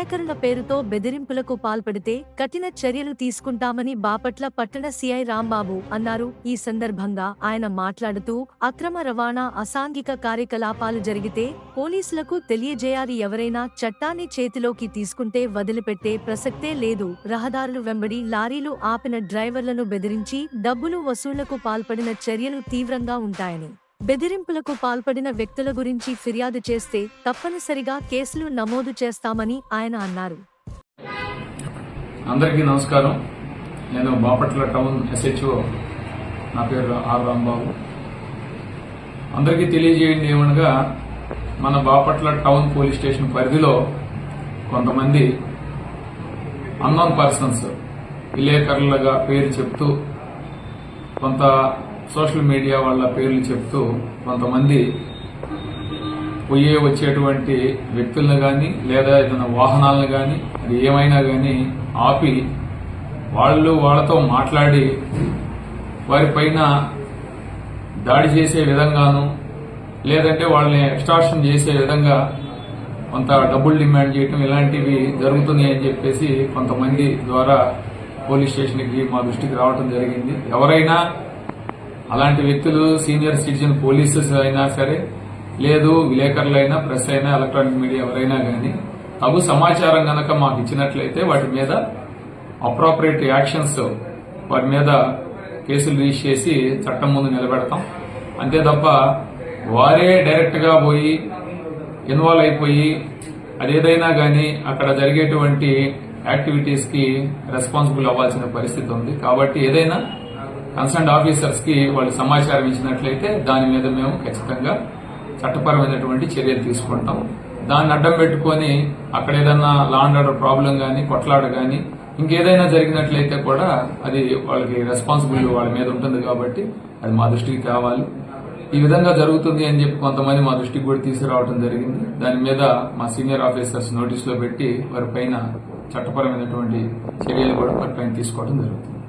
విలేకరుల పేరుతో బెదిరింపులకు పాల్పడితే కఠిన చర్యలు తీసుకుంటామని బాపట్ల పట్టణ సిఐ రాంబాబు అన్నారు. ఈ సందర్భంగా ఆయన మాట్లాడుతూ అక్రమ రవాణా అసాంఘిక కార్యకలాపాలు జరిగితే పోలీసులకు తెలియజేయాలి. ఎవరైనా చట్టాన్ని చేతిలోకి తీసుకుంటే వదిలిపెట్టే ప్రసక్తే లేదు. రహదారులు వెంబడి లారీలు ఆపిన డ్రైవర్లను బెదిరించి డబ్బులు వసూళ్ళకు పాల్పడిన చర్యలు తీవ్రంగా ఉంటాయని బెదిరింపులకు పాల్పడిన వ్యక్తుల గురించి ఫిర్యాదు చేస్తే తప్పనిసరిగా కేసులు నమోదు చేస్తామని ఆయన అన్నారు. అందరికీ నమస్కారం. నేను బాపట్ల టౌన్ ఎస్హెచ్ఓ. నా పేరు ఆర్ రాంబాబు. అందరికీ తెలియజేయండి ఏమనగా మన బాపట్ల టౌన్ పోలీస్ స్టేషన్ పరిధిలో కొంతమంది అన్నోన్ పర్సన్స్ విలేకరులుగా పేరు చెప్తూ కొంత సోషల్ మీడియా వాళ్ళ పేర్లు చెప్తూ కొంతమంది పోయే వచ్చేటువంటి వ్యక్తులను కానీ లేదా ఏదైనా వాహనాలను కానీ అది ఏమైనా కానీ ఆపి వాళ్ళు వాళ్ళతో మాట్లాడి వారిపైన దాడి చేసే విధంగాను లేదంటే వాళ్ళని ఎక్స్టార్షన్ చేసే విధంగా కొంత డబ్బులు డిమాండ్ చేయటం ఇలాంటివి జరుగుతున్నాయి అని చెప్పేసి కొంతమంది ద్వారా పోలీస్ స్టేషన్కి మా దృష్టికి రావడం జరిగింది. ఎవరైనా అలాంటి వ్యక్తులు సీనియర్ సిటిజన్ పోలీసెస్ అయినా సరే లేదు విలేకరులైనా ప్రెస్ అయినా ఎలక్ట్రానిక్ మీడియా ఎవరైనా కానీ తగు సమాచారం గనక మాకు ఇచ్చినట్లయితే వాటి మీద అప్రోప్రియేట్ యాక్షన్స్ వారి మీద కేసులు రిజిస్టర్ చేసి చట్టం ముందు నిలబెడతాం. అంతే తప్ప వారే డైరెక్ట్గా పోయి ఇన్వాల్వ్ అయిపోయి అదేదైనా కానీ అక్కడ జరిగేటువంటి యాక్టివిటీస్కి రెస్పాన్సిబుల్ అవ్వాల్సిన పరిస్థితి ఉంది. కాబట్టి ఏదైనా కన్సర్న్ ఆఫీసర్స్కి వాళ్ళు సమాచారం ఇచ్చినట్లయితే దాని మీద మేము ఖచ్చితంగా చట్టపరమైనటువంటి చర్యలు తీసుకుంటాం. దాన్ని అడ్డం పెట్టుకొని అక్కడ ఏదైనా లాండ్ ఆర్డర్ ప్రాబ్లం కానీ కొట్లాడ కానీ ఇంకేదైనా జరిగినట్లయితే కూడా అది వాళ్ళకి రెస్పాన్సిబిలిటీ వాళ్ళ మీద ఉంటుంది కాబట్టి అది మా దృష్టికి కావాలి. ఈ విధంగా జరుగుతుంది అని చెప్పి కొంతమంది మా దృష్టికి కూడా తీసుకురావడం జరిగింది. దాని మీద మా సీనియర్ ఆఫీసర్స్ నోటీసులో పెట్టి వారిపైన చట్టపరమైనటువంటి చర్యలు కూడా వారి తీసుకోవడం జరుగుతుంది.